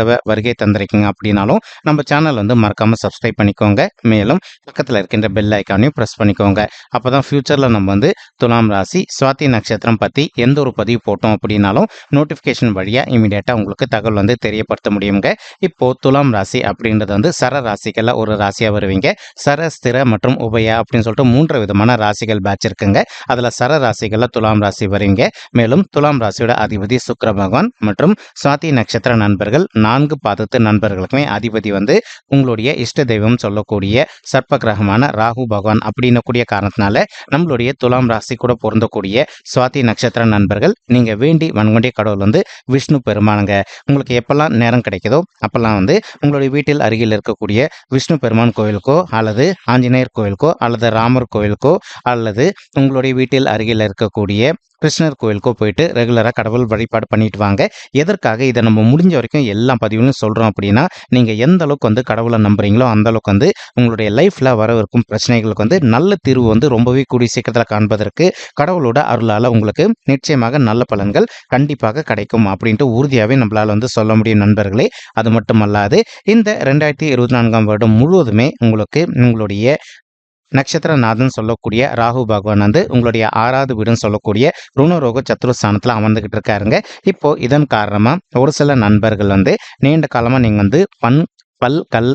தடவை வருகை தந்திருக்கீங்க அப்படின்னாலும் நம்ம சேனல் வந்து மறக்காமல் சப்ஸ்கிரைப் பண்ணிக்கோங்க. மேலும் பக்கத்தில் இருக்கின்ற பெல் ஐக்கானையும் ப்ரெஸ் பண்ணிக்கோங்க. அப்போ தான் ஃப்யூச்சரில் நம்ம வந்து துலாம் ராசி சுவாதி நட்சத்திரம் பற்றி எந்த ஒரு பதிவு போட்டோம் அப்படின்னாலும் நோட்டிஃபிகேஷன் வழியாக இமீடியட்டாக உங்களுக்கு தகவல் வந்து தெரியப்படுத்த முடியுங்க. இப்போது துலாம் ராசி அப்படின்றது வந்து சர ராசிகளில் ஒரு ராசியாக வருவீங்க. சர ஸ்திர மற்றும் உபயா அப்படின்னு சொல்லிட்டு மூன்று விதமான ராசிகள் பேட்ச் இருக்குங்க. அதில் சர ராசிகளில் துலாம் ராசி வருவீங்க. மேலும் துலாம் ராசியோட அதிபதி சுக்கர பகவான் மற்றும் சுவாதி நட்சத்திர நண்பர்கள் நான்கு பாதத்து நண்பர்களுக்குமே அதிபதி வந்து உங்களுடைய இஷ்ட தெய்வம் சொல்லக்கூடிய சர்ப்ப கிரகமான ராகு பகவான் அப்படின்னக்கூடிய காரணத்தினால நம்மளுடைய துலாம் ராசி கூட பொருந்தக்கூடிய சுவாதி நட்சத்திர நண்பர்கள் நீங்க வேண்டி வன்கொண்டிய கடவுள் வந்து விஷ்ணு பெருமானுங்க. உங்களுக்கு எப்பெல்லாம் நேரம் கிடைக்குதோ அப்பெல்லாம் வந்து உங்களுடைய வீட்டில் அருகில் இருக்கக்கூடிய விஷ்ணு பெருமான் கோயிலுக்கோ அல்லது ஆஞ்சநேயர் கோயிலுக்கோ அல்லது ராமர் கோயிலுக்கோ அல்லது உங்களுடைய வீட்டில் அருகில் இருக்கக்கூடிய கிருஷ்ணர் கோயிலுக்கோ போயிட்டு ரெகுலராக கடவுள் வழிபாடு பண்ணிட்டு வாங்க. எதற்காக இதை நம்ம முடிஞ்ச வரைக்கும் எல்லா பதிவுன்னு சொல்கிறோம் அப்படின்னா நீங்கள் எந்த அளவுக்கு வந்து கடவுளை நம்புறீங்களோ அந்த அளவுக்கு வந்து உங்களுடைய லைஃப்பில் வரவிருக்கும் பிரச்சனைகளுக்கு வந்து நல்ல தீர்வு வந்து ரொம்பவே கூடிய சீக்கிரத்தில் காண்பதற்கு கடவுளோட அருளால் உங்களுக்கு நிச்சயமாக நல்ல பலன்கள் கண்டிப்பாக கிடைக்கும் அப்படின்ட்டு உறுதியாகவே நம்மளால் வந்து சொல்ல முடியும் நண்பர்களே. அது மட்டுமல்லாது இந்த ரெண்டாயிரத்தி இருபத்தி நான்காம் வருடம் முழுவதுமே உங்களுக்கு உங்களுடைய நட்சத்திரநாதன் சொல்லக்கூடிய ராகு பகவான் வந்து உங்களுடைய ஆறாவது வீடுன்னு சொல்லக்கூடிய ருணரோக சத்ருஸ்தானத்தில் அமர்ந்துகிட்டு இருக்காருங்க. இப்போ இதன் காரணமாக ஒரு சில நண்பர்கள் வந்து நீண்ட காலமாக நீங்கள் வந்து பண் பல் கல்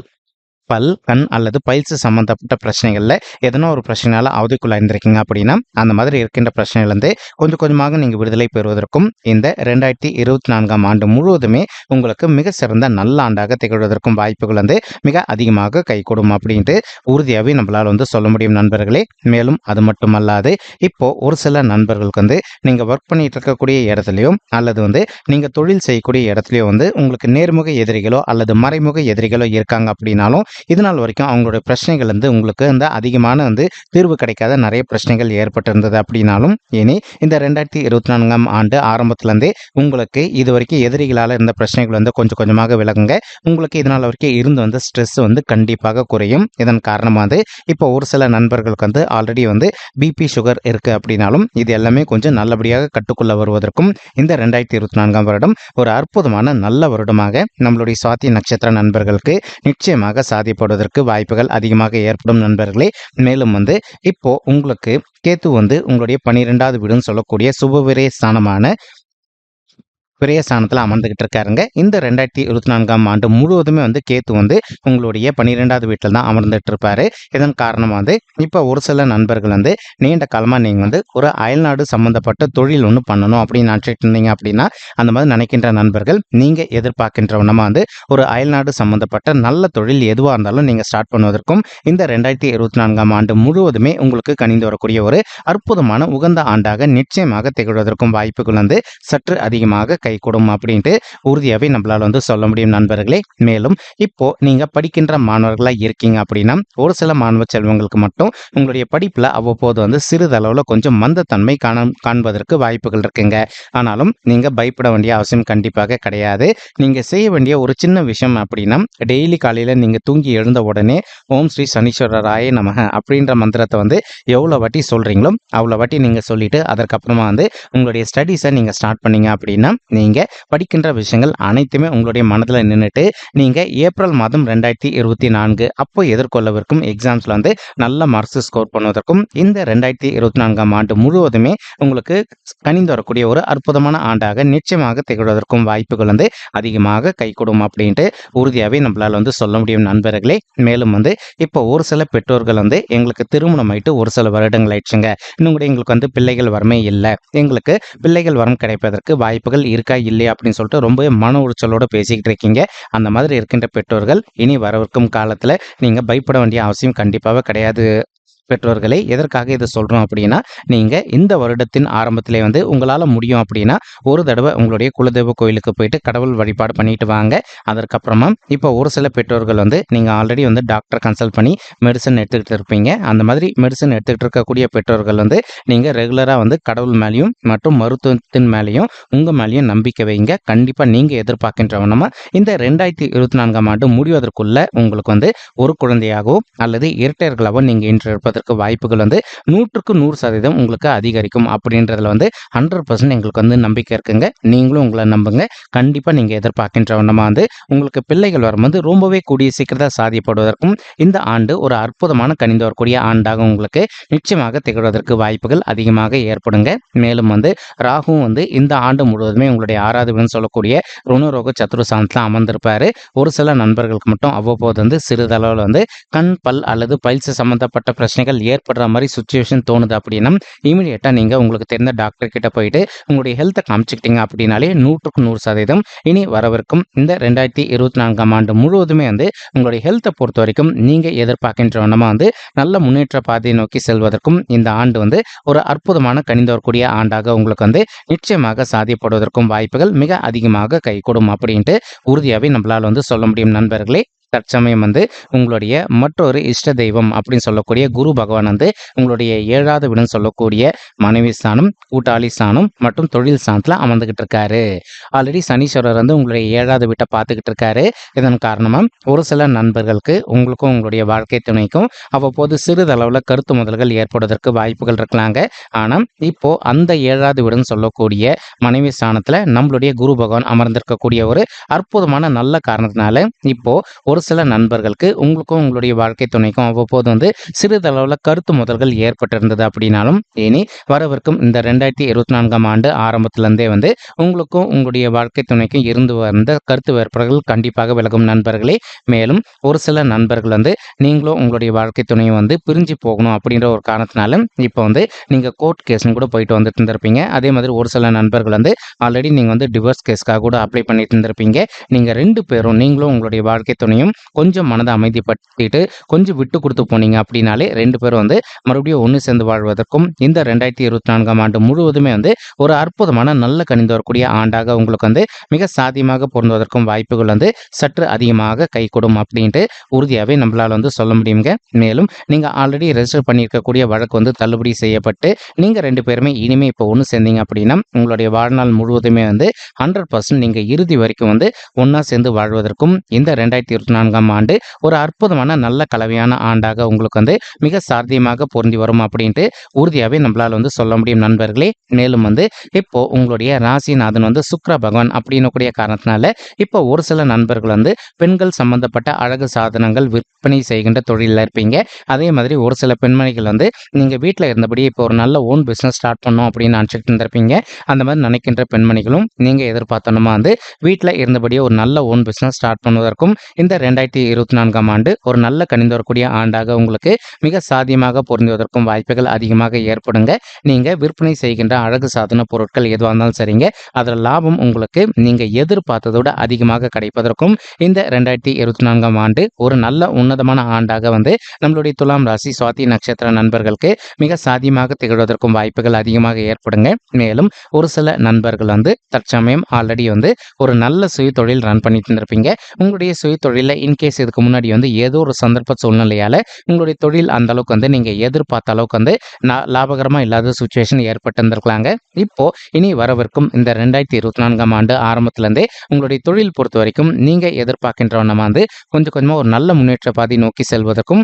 பல் கண் அல்லது பயிற்சி சம்பந்தப்பட்ட பிரச்சனைகளில் எதனா ஒரு பிரச்சனையால் அவதிக்குள்ளாயிருந்திருக்கீங்க அப்படின்னா அந்த மாதிரி இருக்கின்ற பிரச்சனையிலேருந்து கொஞ்சம் கொஞ்சமாக நீங்கள் விடுதலை பெறுவதற்கும் இந்த ரெண்டாயிரத்தி இருபத்தி நான்காம் ஆண்டு முழுவதுமே உங்களுக்கு மிக சிறந்த நல்ல ஆண்டாக திகழ்வதற்கும் வாய்ப்புகள் வந்து மிக அதிகமாக கைகூடும் அப்படின்ட்டு உறுதியாகவே நம்மளால் வந்து சொல்ல முடியும் நண்பர்களே. மேலும் அது மட்டுமல்லாது இப்போ ஒரு சில நண்பர்களுக்கு வந்து நீங்கள் ஒர்க் பண்ணிட்டு இருக்கக்கூடிய இடத்துலையோ அல்லது வந்து நீங்கள் தொழில் செய்யக்கூடிய இடத்துலையோ வந்து உங்களுக்கு நேர்முக எதிரிகளோ அல்லது மறைமுக எதிரிகளோ இருக்காங்க அப்படின்னாலும் இதனால் வரைக்கும் அவங்களுடைய பிரச்சனைகள் வந்து உங்களுக்கு வந்து அதிகமான வந்து தீர்வு கிடைக்காத நிறைய பிரச்சனைகள் ஏற்பட்டிருந்தது அப்படின்னாலும் இனி இந்த ரெண்டாயிரத்தி இருபத்தி நான்காம் ஆண்டு ஆரம்பத்துலேருந்தே உங்களுக்கு இது வரைக்கும் எதிரிகளால் இருந்த பிரச்சனைகள் வந்து கொஞ்சம் கொஞ்சமாக விலகுங்க. உங்களுக்கு இதனால் வரைக்கும் இருந்து வந்து ஸ்ட்ரெஸ் வந்து கண்டிப்பாக குறையும். இதன் காரணமாக வந்து இப்போ ஒரு சில நண்பர்களுக்கு வந்து ஆல்ரெடி வந்து பிபி சுகர் இருக்குது அப்படின்னாலும் இது எல்லாமே கொஞ்சம் நல்லபடியாக கட்டுக்குள்ள வருவதற்கும் இந்த ரெண்டாயிரத்தி இருபத்தி நான்காம் வருடம் ஒரு அற்புதமான நல்ல வருடமாக நம்மளுடைய சுவாதி நட்சத்திர நண்பர்களுக்கு நிச்சயமாக பாதிப்படுவதற்கு வாய்ப்புகள் அதிகமாக ஏற்படும் நண்பர்களே. மேலும் வந்து இப்போ உங்களுக்கு கேத்து வந்து உங்களுடைய பன்னிரெண்டாவது வீடுன்னு சொல்லக்கூடிய சுபவிரய ஸ்தானமான விரயஸ்தானத்தில் அமர்ந்துகிட்டு இருக்காருங்க. இந்த ரெண்டாயிரத்தி இருபத்தி நான்காம் ஆண்டு முழுவதுமே வந்து கேத்து வந்து உங்களுடைய பன்னிரெண்டாவது வீட்டில் தான் அமர்ந்துட்டு இருப்பாரு. இதன் காரணமாக வந்து இப்போ ஒரு சில நண்பர்கள் வந்து நீண்ட காலமாக நீங்கள் வந்து ஒரு அயல்நாடு சம்மந்தப்பட்ட தொழில் ஒன்று பண்ணணும் அப்படின்னு நினச்சிட்டு இருந்தீங்க அப்படின்னா அந்த மாதிரி நினைக்கின்ற நண்பர்கள் நீங்கள் எதிர்பார்க்கின்ற நம்ம வந்து ஒரு அயல்நாடு சம்மந்தப்பட்ட நல்ல தொழில் எதுவாக இருந்தாலும் நீங்கள் ஸ்டார்ட் பண்ணுவதற்கும் இந்த ரெண்டாயிரத்தி இருபத்தி நான்காம் ஆண்டு முழுவதுமே உங்களுக்கு கணிந்து வரக்கூடிய ஒரு அற்புதமான உகந்த ஆண்டாக நிச்சயமாக திகழ்வதற்கும் வாய்ப்புகள் வந்து சற்று அதிகமாக கைகூடும் அப்படின்ட்டு உறுதியாகவே நம்மளால் வந்து சொல்ல முடியும் நண்பர்களே. மேலும் இப்போ நீங்கள் படிக்கின்ற மாணவர்களாக இருக்கீங்க அப்படின்னா ஒரு சில மாணவ செல்வங்களுக்கு மட்டும் உங்களுடைய படிப்பில் அவ்வப்போது வந்து சிறிதளவில் கொஞ்சம் மந்தத்தன்மை காண காண்பதற்கு வாய்ப்புகள் இருக்குங்க. ஆனாலும் நீங்கள் பயப்பட வேண்டிய அவசியம் கண்டிப்பாக கிடையாது. நீங்கள் செய்ய வேண்டிய ஒரு சின்ன விஷயம் அப்படின்னா டெய்லி காலையில் நீங்கள் தூங்கி எழுந்த உடனே ஓம் ஸ்ரீ சனீஸ்வரராய நமக அப்படின்ற மந்திரத்தை வந்து எவ்வளோ வாட்டி சொல்கிறீங்களோ அவ்வளோ வாட்டி நீங்கள் சொல்லிட்டு அதற்கப்புறமா வந்து உங்களுடைய ஸ்டடீஸை நீங்கள் ஸ்டார்ட் பண்ணீங்க அப்படின்னா நீங்கள் படிக்கின்ற விஷயங்கள் அனைத்துமே உங்களுடைய மனதில் நின்றுட்டு நீங்கள் ஏப்ரல் மாதம் ரெண்டாயிரத்தி இருபத்தி நான்கு அப்போ எதிர்கொள்ளவிருக்கும் எக்ஸாம்ஸில் வந்து நல்ல மார்க்ஸ் ஸ்கோர் பண்ணுவதற்கும் இந்த ரெண்டாயிரத்தி இருபத்தி நான்காம் ஆண்டு முழுவதுமே உங்களுக்கு கணிந்து வரக்கூடிய ஒரு அற்புதமான ஆண்டாக நிச்சயமாக திகழ்வதற்கும் வாய்ப்புகள் வந்து அதிகமாக கைகூடும் அப்படின்ட்டு உறுதியாகவே நம்மளால் வந்து சொல்ல முடியும் நண்பர்களே. மேலும் வந்து இப்போ ஒரு சில பெற்றோர்கள் வந்து எங்களுக்கு திருமணம் ஆயிட்டு ஒரு சில வருடங்கள் ஆயிடுச்சுங்க. இன்னும் கூட எங்களுக்கு வந்து பிள்ளைகள் வரமே இல்லை. எங்களுக்கு பிள்ளைகள் வரம் கிடைப்பதற்கு வாய்ப்புகள் இருக்கு. இருக்கா இல்லையா அப்படின்னு சொல்லிட்டு ரொம்பவே மன உளைச்சலோட பேசிக்கிட்டு இருக்கீங்க. அந்த மாதிரி இருக்கின்ற பெற்றோர்கள் இனி வரவிருக்கும் காலத்தில் நீங்கள் பயப்பட வேண்டிய அவசியம் கண்டிப்பாக கிடையாது. பெற்றோர்களே எதற்காக இதை சொல்கிறோம் அப்படின்னா நீங்கள் இந்த வருடத்தின் ஆரம்பத்திலே வந்து உங்களால் முடியும் அப்படின்னா ஒரு தடவை உங்களுடைய குலதெய்வ கோயிலுக்கு போயிட்டு கடவுள் வழிபாடு பண்ணிட்டு வாங்க. அதற்கப்புறமா இப்போ ஒரு சில பெற்றோர்கள் வந்து நீங்கள் ஆல்ரெடி வந்து டாக்டர் கன்சல்ட் பண்ணி மெடிசன் எடுத்துக்கிட்டு இருப்பீங்க. அந்த மாதிரி மெடிசன் எடுத்துக்கிட்டு இருக்கக்கூடிய பெற்றோர்கள் வந்து நீங்கள் ரெகுலராக வந்து கடவுள் மேலேயும் மற்றும் மருத்துவத்தின் மேலேயும் உங்கள் மேலேயும் நம்பிக்கை வைங்க. கண்டிப்பாக நீங்கள் எதிர்பார்க்கின்ற வண்ணமாக இந்த ரெண்டாயிரத்தி இருபத்தி நான்காம் ஆண்டு முடிவதற்குள்ள உங்களுக்கு வந்து ஒரு குழந்தையாகவோ அல்லது இரட்டையர்களாகவோ நீங்கள் இன்று இருப்பதற்கு வாய்ப்புகள் வந்து நூற்றுக்கு நூறு சதவீதம் உங்களுக்கு அதிகரிக்கும். அப்படின்றதுல வந்து ஹண்ட்ரட் பர்சன்ட் எங்களுக்கு வந்து நம்பிக்கை இருக்குங்க. நீங்களும் உங்களை நம்புங்க. கண்டிப்பாக நீங்கள் எதிர்பார்க்கின்ற வண்ணமாக வந்து உங்களுக்கு பிள்ளைகள் வரும்போது ரொம்பவே கூடிய சீக்கிரத்தை சாதியப்படுவதற்கும் இந்த ஆண்டு ஒரு அற்புதமான கணிந்து வரக்கூடிய ஆண்டாக உங்களுக்கு நிச்சயமாக திகழ்வதற்கு வாய்ப்புகள் அதிகமாக ஏற்படுங்க. மேலும் வந்து ராகுவும் வந்து இந்த ஆண்டு முழுவதுமே உங்களுடைய ஆறாவது சொல்லக்கூடிய ருணரோக சத்ரு சாந்தத்தில் அமர்ந்திருப்பாரு. ஒரு சில நண்பர்களுக்கு மட்டும் அவ்வப்போது வந்து சிறிதளவில் வந்து கண் பல் அல்லது பயிற்சி சம்பந்தப்பட்ட பிரச்சனைகள் ஏற்படுற மாதிரி சுச்சுவேஷன் தோணுது அப்படின்னா இமீடியட்டாக நீங்கள் உங்களுக்கு தெரிந்த டாக்டர் கிட்ட போயிட்டு உங்களுடைய ஹெல்த்தை காமிச்சிக்கிட்டீங்க அப்படின்னாலே நூற்றுக்கு நூறு சதவீதம் இனி வரவிருக்கும். இந்த ரெண்டாயிரத்தி இருபத்தி நான்காம் ஆண்டு முழுவதுமே வந்து உங்களுடைய ஹெல்த்தை பொறுத்த வரைக்கும் நீங்கள் எதிர்பார்க்கின்ற வண்ணமாக வந்து நல்ல முன்னேற்ற பாதையை நோக்கி செல்வதற்கும் இந்த ஆண்டு வந்து ஒரு அற்புதமான கணிந்து வரக்கூடிய ஆண்டாக உங்களுக்கு வந்து நிச்சயமாக சாதியப்படுவதற்கும் வாய்ப்புகள் மிக அதிகமாக கைகூடும் அப்படின்ட்டு உறுதியாகவே நம்மளால் வந்து சொல்ல முடியும் நண்பர்களே. தற்சமயம் வந்து உங்களுடைய மற்றொரு இஷ்ட தெய்வம் அப்படின்னு சொல்லக்கூடிய குரு பகவான் வந்து உங்களுடைய ஏழாவது வீடுன்னு சொல்லக்கூடிய மனைவி ஸ்தானம் கூட்டாளி ஸ்தானம் மற்றும் தொழில் ஸ்தானத்தில் அமர்ந்துகிட்டு இருக்காரு. ஆல்ரெடி சனீஸ்வரர் வந்து உங்களுடைய ஏழாவது வீட்டை பார்த்துக்கிட்டு இருக்காரு. இதன் காரணமாக ஒரு சில நண்பர்களுக்கு உங்களுக்கும் உங்களுடைய வாழ்க்கை துணைக்கும் அவ்வப்போது சிறிதளவில் கருத்து முதல்கள் ஏற்படுவதற்கு வாய்ப்புகள் இருக்கலாங்க. ஆனால் இப்போ அந்த ஏழாவது வீடுன்னு சொல்லக்கூடிய மனைவி ஸ்தானத்தில் நம்மளுடைய குரு பகவான் அமர்ந்திருக்கக்கூடிய ஒரு அற்புதமான நல்ல காரணத்தினால இப்போ ஒரு சில நண்பர்களுக்கு உங்களுக்கும் உங்களுடைய வாழ்க்கை துணைக்கும் அவ்வப்போது வந்து சிறிதளவில் கருத்து முதல்கள் ஏற்பட்டிருந்தது அப்படின்னாலும் இனி வரவிருக்கும் இந்த ரெண்டாயிரத்தி இருபத்தி நான்காம் ஆண்டு ஆரம்பத்திலிருந்தே வந்து உங்களுக்கும் உங்களுடைய வாழ்க்கை துணைக்கும் இருந்து வந்த கருத்து வேறுபாடுகள் கண்டிப்பாக விலகும் நண்பர்களே. மேலும் ஒரு சில நண்பர்கள் வந்து நீங்களும் உங்களுடைய வாழ்க்கை துணையும் வந்து பிரிஞ்சு போகணும் அப்படின்ற ஒரு காரணத்தினால இப்போ வந்து நீங்கள் கோர்ட் கேஸ்னு கூட போயிட்டு வந்துட்டு இருந்திருப்பீங்க. அதே மாதிரி ஒரு சில நண்பர்கள் வந்து ஆல்ரெடி நீங்கள் வந்து டிவோர்ஸ் கேஸ்க்காக கூட அப்ளை பண்ணிட்டு இருந்திருப்பீங்க. நீங்கள் ரெண்டு பேரும் நீங்களும் உங்களுடைய வாழ்க்கை துணையும் கொஞ்சம் மனதை அமைதிப்படுத்திட்டு கொஞ்சம் விட்டு கொடுத்து போனீங்க அப்படின்னாலே ரெண்டு பேரும் வந்து மறுபடியும் ஒன்று சேர்ந்து வாழ்வதற்கும் இந்த ரெண்டாயிரத்தி இருபத்தி நான்காம் ஆண்டு முழுவதுமே வந்து ஒரு அற்புதமான நல்ல கணிந்து வரக்கூடிய ஆண்டாக உங்களுக்கு வந்து மிக சாதியமாக பொருந்துவதற்கும் வாய்ப்புகள் வந்து சற்று அதிகமாக கைகூடும் அப்படின்ட்டு உறுதியாகவே நம்மளால் வந்து சொல்ல முடியுங்க மேலும் நீங்கள் ஆல்ரெடி ரெஜிஸ்டர் பண்ணியிருக்கக்கூடிய வழக்கு வந்து தள்ளுபடி செய்யப்பட்டு நீங்கள் ரெண்டு பேருமே இனிமேல் இப்போ ஒன்று சேர்ந்தீங்க அப்படின்னா உங்களுடைய வாழ்நாள் முழுவதுமே வந்து ஹண்ட்ரட் பர்சன்ட் நீங்கள் இறுதி வரைக்கும் வந்து ஒன்றா சேர்ந்து வாழ்வதற்கும் இந்த ரெண்டாயிரத்தி இருபத்தி நான்காம் ஆண்டு ஒரு அற்புதமான நல்ல கலவையான ஆண்டாக உங்களுக்கு வந்து மிக சாத்தியமாக பொருந்தி வரும் அப்படின்ட்டு உறுதியாகவே நம்மளால் வந்து சொல்ல முடியும் நண்பர்களே. மேலும் வந்து இப்போ உங்களுடைய ராசிநாதன் வந்து சுக்ர பகவான் அப்படின்னு கூடிய காரணத்தினால இப்போ ஒரு சில நண்பர்கள் வந்து பெண்கள் சம்பந்தப்பட்ட அழகு சாதனங்கள் விற்பனை செய்கின்ற தொழிலில் இருப்பீங்க. அதே மாதிரி ஒரு சில பெண்மணிகள் வந்து நீங்கள் வீட்டில் இருந்தபடி இப்போ ஒரு நல்ல ஓன் பிஸ்னஸ் ஸ்டார்ட் பண்ணோம் அப்படின்னு நினச்சிட்டு இருந்திருப்பீங்க. அந்த மாதிரி நினைக்கின்ற பெண்மணிகளும் நீங்கள் எதிர்பார்த்தனமா வந்து வீட்டில் இருந்தபடியே ஒரு நல்ல ஓன் பிஸ்னஸ் ஸ்டார்ட் பண்ணுவதற்கும் இந்த ரெண்டாயிரத்தி இருபத்தி நான்காம் ஆண்டு ஒரு நல்ல கணிந்து வரக்கூடிய ஆண்டாக உங்களுக்கு மிக சாத்தியமாக பொருந்துவதற்கும் வாய்ப்புகள் அதிகமாக ஏற்படுங்க. நீங்கள் விற்பனை செய்கின்ற அழகு சாதன பொருட்கள் எதுவாக இருந்தாலும் சரிங்க. அதில் லாபம் உங்களுக்கு நீங்கள் எதிர்பார்த்ததோட அதிகமாக கிடைப்பதற்கும் இந்த ரெண்டாயிரத்தி இருபத்தி நான்காம் ஆண்டு ஒரு நல்ல உன்னதமான ஆண்டாக வந்து நம்மளுடைய துலாம் ராசி சுவாதி நட்சத்திர நண்பர்களுக்கு மிக சாத்தியமாக திகழ்வதற்கும் வாய்ப்புகள் அதிகமாக ஏற்படுங்க. மேலும் ஒரு சில நண்பர்கள் வந்து தற்சமயம் ஆல்ரெடி வந்து ஒரு நல்ல சுய தொழில் ரன் பண்ணிட்டு இருந்திருப்பீங்க. உங்களுடைய சுய தொழிலில் இன்கேஸ் இதுக்கு முன்னாடி வந்து ஏதோ ஒரு சந்தர்ப்ப சூழ்நிலையால் உங்களுடைய தொழில் அந்த அளவுக்கு வந்து நீங்கள் எதிர்பார்த்த அளவுக்கு வந்து நா- இல்லாத சுச்சுவேஷன் ஏற்பட்டு இருந்திருக்கலாங்க இப்போ இனி வரவிருக்கும் இந்த ரெண்டாயிரத்தி இருபத்தி நான்காம் ஆண்டு ஆரம்பத்திலேருந்தே உங்களுடைய தொழில் பொறுத்த வரைக்கும் நீங்கள் எதிர்பார்க்கின்றவண்ணமாக வந்து கொஞ்சம் கொஞ்சமாக ஒரு நல்ல முன்னேற்ற பாதி நோக்கி செல்வதற்கும்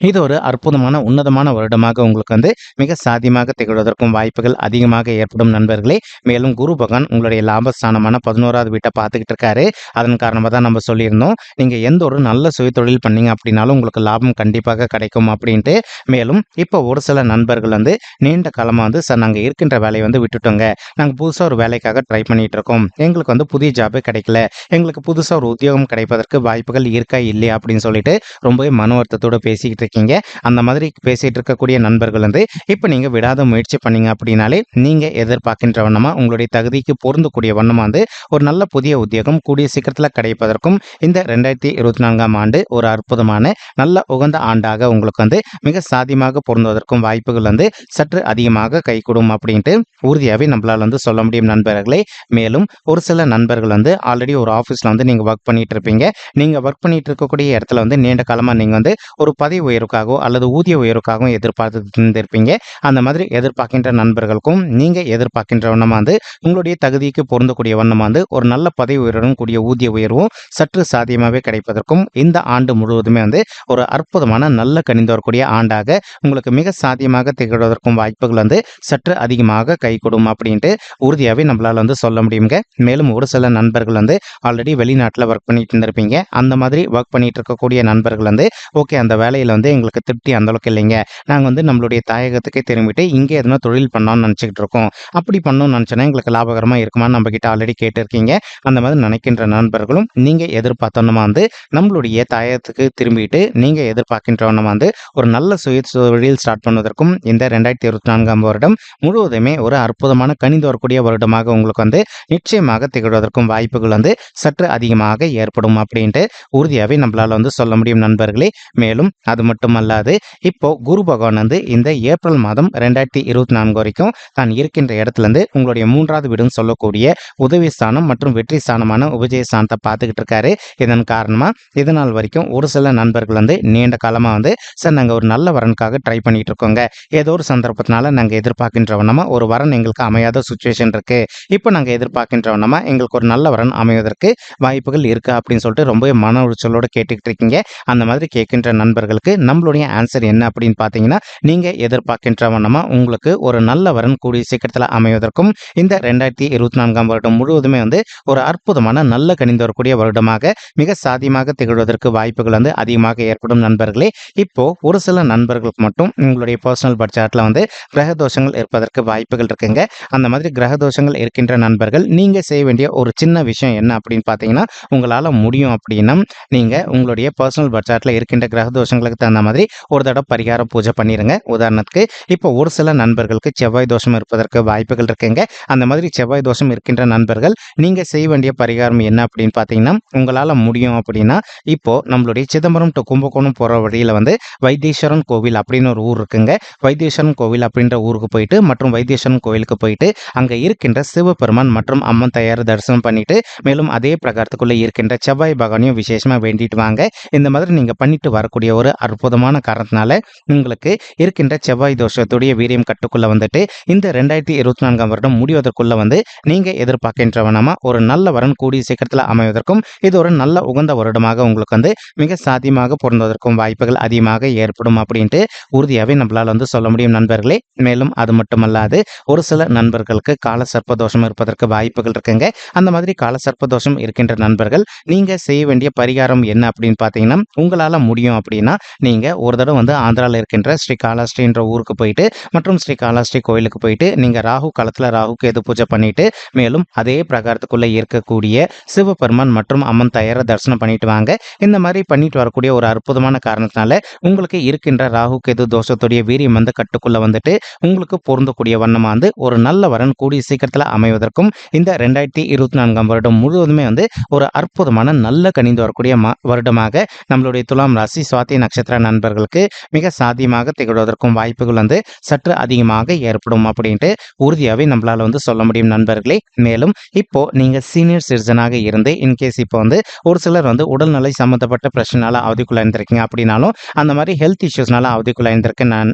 இது ஒரு அற்புதமான உன்னதமான வருடமாக உங்களுக்கு வந்து மிக சாத்தியமாக திகழ்வதற்கும் வாய்ப்புகள் அதிகமாக ஏற்படும் நண்பர்களே. மேலும் குரு பகவான் உங்களுடைய லாபஸ்தானமான பதினோராவது வீட்டை பார்த்துக்கிட்டு இருக்காரு. அதன் காரணமாக தான் நம்ம சொல்லியிருந்தோம். நீங்கள் எந்த ஒரு நல்ல சுய தொழில் பண்ணீங்க அப்படின்னாலும் உங்களுக்கு லாபம் கண்டிப்பாக கிடைக்கும் அப்படின்ட்டு. மேலும் இப்போ ஒரு சில நண்பர்கள் வந்து நீண்ட காலமாக வந்து சார் நாங்கள் இருக்கின்ற வேலையை வந்து விட்டுட்டோங்க. நாங்கள் புதுசாக ஒரு வேலைக்காக ட்ரை பண்ணிட்டு இருக்கோம் எங்களுக்கு வந்து புதிய ஜாபே கிடைக்கல. எங்களுக்கு புதுசாக ஒரு உத்தியோகம் கிடைப்பதற்கு வாய்ப்புகள் இருக்கா இல்லையா? அப்படின்னு சொல்லிட்டு ரொம்பவே மன வருத்தத்தோடு பேசிக்கிட்டு இருக்கீங்க. அந்த மாதிரி பேசிட்டு இருக்கக்கூடிய நண்பர்கள் வந்து இப்போ நீங்கள் விடாத முயற்சி பண்ணீங்க அப்படின்னாலே நீங்கள் எதிர்பார்க்கின்ற வண்ணமாக உங்களுடைய தகுதிக்கு பொருந்தக்கூடிய வண்ணமாக வந்து ஒரு நல்ல புதிய உத்தியோகம் கூடிய சீக்கிரத்தில் கிடைப்பதற்கும் இந்த ரெண்டாயிரத்தி இருபத்தி நான்காம் ஆண்டு ஒரு அற்புதமான நல்ல உகந்த ஆண்டாக உங்களுக்கு வந்து மிக சாதியமாக பொருந்துவதற்கும் வாய்ப்புகள் வந்து சற்று அதிகமாக கைகூடும் அப்படின்ட்டு உறுதியாகவே நம்மளால் வந்து சொல்ல முடியும் நண்பர்களே. மேலும் ஒரு சில நண்பர்கள் வந்து ஆல்ரெடி ஒரு ஆஃபீஸில் வந்து நீங்கள் ஒர்க் பண்ணிட்டு இருப்பீங்க. நீங்கள் ஒர்க் பண்ணிட்டு இருக்கக்கூடிய இடத்துல வந்து நீண்ட காலமாக நீங்கள் வந்து ஒரு பதவி உயர்வுக்காகவோ அல்லது ஊதிய உயர்வுக்காகவும் எதிர்பார்த்து இருந்திருப்பீங்க. அந்த மாதிரி எதிர்பார்க்கின்ற நண்பர்களுக்கும் நீங்கள் எதிர்பார்க்கின்ற வண்ணமாக வந்து உங்களுடைய தகுதிக்கு பொருந்தக்கூடிய வண்ணமாக வந்து ஒரு நல்ல பதவி உயர்வுடன் கூடிய ஊதிய உயர்வும் சற்று சாத்தியமாகவே கிடைப்பதற்கும் இந்த ஆண்டு முழுவதுமே வந்து ஒரு அற்புதமான நல்ல கணிந்து வரக்கூடிய ஆண்டாக உங்களுக்கு மிக சாத்தியமாக திகழ்வதற்கும் வாய்ப்புகள் வந்து சற்று அதிகமாக கைகூடும் அப்படின்ட்டு உறுதியாகவே நம்மளால் வந்து சொல்ல முடியுங்க. மேலும் ஒரு சில நண்பர்கள் வந்து ஆல்ரெடி வெளிநாட்டில் ஒர்க் பண்ணிட்டு இருந்திருப்பீங்க. அந்த மாதிரி ஒர்க் பண்ணிட்டு இருக்கக்கூடிய நண்பர்கள் வந்து ஓகே அந்த வேலையில் வந்து எங்களுக்கு திருப்தி அந்த அளவுக்கு இல்லைங்க. நாங்கள் வந்து நம்மளுடைய தாயகத்துக்கே திரும்பிட்டு இங்கே எதனா தொழில் பண்ணோன்னு நினச்சிக்கிட்டு இருக்கோம். அப்படி பண்ணணும்னு நினச்சோன்னா எங்களுக்கு லாபகரமாக இருக்குமான்னு நம்ம கிட்ட ஆல்ரெடி கேட்டிருக்கீங்க. அந்த மாதிரி நினைக்கின்ற நண்பர்களும் நீங்கள் எதிர்பார்த்தோன்னா வந்து நம்மளுடைய தாயகத்துக்கு திரும்பிட்டு நீங்கள் எதிர்பார்க்கின்றவனமா வந்து ஒரு நல்ல சுய தொழில் ஸ்டார்ட் பண்ணுவதற்கும் இந்த ரெண்டாயிரத்தி இருபத்தி நான்காம் வருடம் முழுவதுமே ஒரு அற்புதமான கணிந்து வரக்கூடிய வருடமாக உங்களுக்கு வந்து நிச்சயமாக திகழ்வதற்கும் வாய்ப்புகள் வந்து சற்று அதிகமாக ஏற்படும் அப்படின்ட்டு உறுதியாகவே நம்மளால் வந்து சொல்ல முடியும் நண்பர்களே. மேலும் அது மட்டும் மட்டுமல்லாது இப்போ குரு பகவான் வந்து இந்த ஏப்ரல் மாதம் ரெண்டாயிரத்தி இருபத்தி நான்கு வரைக்கும் தான் இருக்கின்ற இடத்துல இருந்து உங்களுடைய மூன்றாவது வீடுன்னு சொல்லக்கூடிய உதவி ஸ்தானம் மற்றும் வெற்றி ஸ்தானமான உபஜய ஸ்தானத்தை பார்த்துக்கிட்டு இருக்காரு. இதன் காரணமாக இதனால் வரைக்கும் ஒரு சில நண்பர்கள் வந்து நீண்ட காலமாக வந்து சார் நாங்கள் ஒரு நல்ல வரனுக்காக ட்ரை பண்ணிட்டு இருக்கோங்க. ஏதோ ஒரு சந்தர்ப்பத்தினால நாங்கள் எதிர்பார்க்கின்றவனமா ஒரு வரன் எங்களுக்கு அமையாத சுச்சுவேஷன் இருக்கு. இப்போ நாங்கள் எதிர்பார்க்கின்றவனமா எங்களுக்கு ஒரு நல்ல வரன் அமைவதற்கு வாய்ப்புகள் இருக்கா அப்படின்னு சொல்லிட்டு ரொம்பவே மன உளைச்சலோடு கேட்டுக்கிட்டு இருக்கீங்க. அந்த மாதிரி கேட்கின்ற நண்பர்களுக்கு நம்மளுடைய ஆன்சர் என்ன அப்படின்னு பார்த்தீங்கன்னா நீங்கள் எதிர்பார்க்கின்ற வண்ணமாக உங்களுக்கு ஒரு நல்ல வரன் கூடிய சீக்கிரத்தில் அமைவதற்கும் இந்த ரெண்டாயிரத்தி இருபத்தி நான்காம் வருடம் முழுவதுமே வந்து ஒரு அற்புதமான நல்ல கணிந்து வரக்கூடிய வருடமாக மிக சாதியமாக திகழ்வதற்கு வாய்ப்புகள் வந்து அதிகமாக ஏற்படும் நண்பர்களே. இப்போ ஒரு சில நண்பர்களுக்கு மட்டும் உங்களுடைய பர்சனல் பட்ஜெட்டில் வந்து கிரக தோஷங்கள் இருப்பதற்கு வாய்ப்புகள் இருக்குங்க. அந்த மாதிரி கிரக தோஷங்கள் இருக்கின்ற நண்பர்கள் நீங்கள் செய்ய வேண்டிய ஒரு சின்ன விஷயம் என்ன அப்படின்னு பார்த்தீங்கன்னா உங்களால் முடியும் அப்படின்னா நீங்கள் உங்களுடைய பர்சனல் பட்ஜெட்டில் இருக்கின்ற கிரக தோஷங்களுக்கு தகுந்த மாதிரி ஒரு தடவை பரிகார பூஜை பண்ணிடுங்க உதாரணத்துக்கு இப்போ ஒரு சில நண்பர்களுக்கு செவ்வாய் தோஷம் இருப்பதற்கு வாய்ப்புகள் இருக்குங்க. அந்த மாதிரி செவ்வாய் தோஷம் இருக்கின்ற நண்பர்கள் நீங்கள் செய்ய வேண்டிய பரிகாரம் என்ன அப்படின்னு பார்த்தீங்கன்னா உங்களால் முடியும் அப்படின்னா இப்போ நம்மளுடைய சிதம்பரம் டு கும்பகோணம் போகிற வழியில் வந்து வைத்தீஸ்வரன் கோவில் அப்படின்னு ஒரு ஊர் இருக்குங்க. வைத்தீஸ்வரன் கோவில் அப்படின்ற ஊருக்கு போயிட்டு மற்றும் வைத்தீஸ்வரன் கோவிலுக்கு போயிட்டு அங்கே இருக்கின்ற சிவபெருமான் மற்றும் அம்மன் தயார் தரிசனம் பண்ணிட்டு மேலும் அதே பிரகாரத்துக்குள்ளே இருக்கின்ற செவ்வாய் பகவானையும் விசேஷமாக வேண்டிட்டு வாங்க. இந்த மாதிரி நீங்கள் பண்ணிட்டு வரக்கூடிய ஒரு அற்புதமான காரணத்தினால உங்களுக்கு இருக்கின்ற செவ்வாய் தோஷத்துடைய வீரியம் கட்டுக்குள்ள வந்துட்டு இந்த ரெண்டாயிரத்தி இருபத்தி நான்காம் வருடம் முடிவதற்குள்ள வந்து நீங்கள் எதிர்பார்க்கின்றவனமா ஒரு நல்ல வரன் கூடிய சீக்கிரத்தில் அமைவதற்கும் இது ஒரு நல்ல உகந்த வருடமாக உங்களுக்கு வந்து மிக சாத்தியமாக பொருந்துவதற்கும் வாய்ப்புகள் அதிகமாக ஏற்படும் அப்படின்ட்டு உறுதியாகவே நம்மளால் வந்து சொல்ல முடியும் நண்பர்களே. மேலும் அது மட்டுமல்லாது ஒரு சில நண்பர்களுக்கு கால சர்ப்ப தோஷம் இருப்பதற்கு வாய்ப்புகள் இருக்குங்க. அந்த மாதிரி கால சர்ப்ப தோஷம் இருக்கின்ற நண்பர்கள் நீங்கள் செய்ய வேண்டிய பரிகாரம் என்ன அப்படின்னு பார்த்தீங்கன்னா உங்களால் முடியும் அப்படின்னா நீங்கள் ஒரு தடவை வந்து ஆந்திராவில் இருக்கின்ற ஸ்ரீகாலாஸ்ரீன்ற ஊருக்கு போயிட்டு மற்றும் ஸ்ரீகாலாஸ்ரீ கோயிலுக்கு போயிட்டு நீங்கள் ராகு காலத்தில் ராகுக்கு எது பூஜை பண்ணிட்டு மேலும் அதே பிரகாரத்துக்குள்ளே இருக்கக்கூடிய சிவபெருமான் மற்றும் அம்மன் தயாரை தரிசனம் பண்ணிட்டு வாங்க. இந்த மாதிரி பண்ணிட்டு வரக்கூடிய ஒரு அற்புதமான காரணத்தினால உங்களுக்கு இருக்கின்ற ராகு கேது தோஷத்துடைய வீரியம் வந்து கட்டுக்குள்ள வந்துட்டு உங்களுக்கு பொருந்தக்கூடிய வண்ணமாக வந்து ஒரு நல்ல வரன் கூடிய சீக்கிரத்தில் அமைவதற்கும் இந்த ரெண்டாயிரத்தி இருபத்தி நான்காம் வருடம் முழுவதுமே வந்து ஒரு அற்புதமான நல்ல கணிந்து வரக்கூடிய மா- வருடமாக நம்மளுடைய துலாம் ராசி சுவாதி நட்சத்திர நண்பர்களுக்கு மிக சாத்தியமாக திகழ்வதற்கும் வாய்ப்புகள் வந்து சற்று அதிகமாக ஏற்படும் அப்படின்ட்டு உறுதியாகவே நம்மளால் வந்து சொல்ல முடியும் நண்பர்களே. மேலும் இப்போ நீங்கள் சீனியர் சிட்டிசனாக இருந்து இன்கேஸ் இப்போ வந்து ஒரு சிலர் வந்து உடல்நிலை சம்மந்தப்பட்ட பிரச்சனால அவதிக்குள்ளாயிருந்திருக்கீங்க அப்படின்னாலும் அந்த மாதிரி ஹெல்த் இஷ்யூஸ்னால அவதிக்குள்ளாயிருந்திருக்கு நான்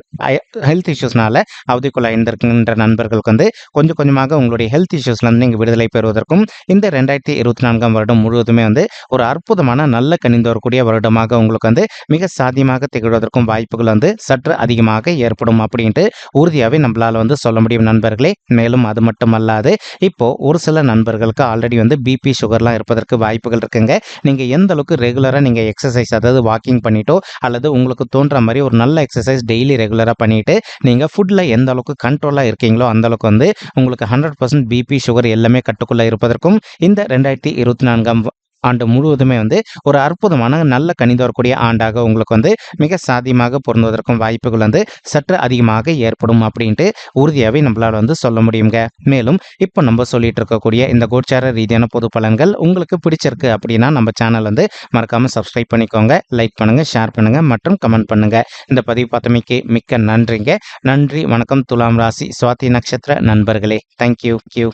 ஹெல்த் இஷ்யூஸ்னால அவதிக்குள்ளாயிருந்திருக்கின்ற நண்பர்களுக்கு வந்து கொஞ்சம் கொஞ்சமாக உங்களுடைய ஹெல்த் இஷ்யூஸ்லேருந்து நீங்கள் விடுதலை பெறுவதற்கும் இந்த ரெண்டாயிரத்தி இருபத்தி நான்காம் வருடம் முழுவதுமே வந்து ஒரு அற்புதமான நல்ல கணிந்து வரக்கூடிய வருடமாக உங்களுக்கு வந்து மிக சாத்தியமாக திகழ்வதற்கும் வாய்ப்புகள் வந்து சற்று அதிகமாக ஏற்படும் அப்படின்ட்டு உறுதியாகவே நம்மளால் வந்து சொல்ல முடியும் நண்பர்களே. மேலும் அது மட்டுமல்லாது இப்போ ஒரு சில நண்பர்களுக்கு ஆல்ரெடி வந்து பிபி சுகர்லாம் இருப்பதற்கு வாய்ப்புகள் இருக்குங்க. நீங்கள் எந்த அளவுக்கு ரெகுலராக நீங்கள் எக்ஸசைஸ் அதாவது வாக்கிங் பண்ணிட்டோ அல்லது உங்களுக்கு தோன்ற மாதிரி ஒரு நல்ல எக்ஸசைஸ் டெய்லி ரெகுலராக பண்ணிட்டு நீங்கள் ஃபுட்டில் எந்த அளவுக்கு கண்ட்ரோலாக இருக்கீங்களோ அந்த அளவுக்கு வந்து உங்களுக்கு ஹண்ட்ரட் பர்சன்ட் பிபி சுகர் எல்லாமே கட்டுக்குள்ளே இருப்பதற்கும் இந்த ரெண்டாயிரத்தி இருபத்தி நான்காம் ஆண்டு முழுவதுமே வந்து ஒரு அற்புதமான நல்ல கணிந்து வரக்கூடிய ஆண்டாக உங்களுக்கு வந்து மிக சாதியமாக பொருந்துவதற்கும் வாய்ப்புகள் வந்து சற்று அதிகமாக ஏற்படும் அப்படின்ட்டு உறுதியாகவே நம்மளால் வந்து சொல்ல முடியுங்க. மேலும் இப்போ நம்ம சொல்லிட்டு இருக்கக்கூடிய இந்த கோச்சார ரீதியான பொது பலன்கள் உங்களுக்கு பிடிச்சிருக்கு அப்படின்னா நம்ம சேனல் வந்து மறக்காமல் சப்ஸ்கிரைப் பண்ணிக்கோங்க லைக் பண்ணுங்கள் ஷேர் பண்ணுங்கள் மற்றும் கமெண்ட் பண்ணுங்கள் இந்த பதிவு பார்த்தமைக்கு மிக்க நன்றிங்க. நன்றி வணக்கம். துலாம் ராசி சுவாதி நட்சத்திர நண்பர்களே. Thank you Q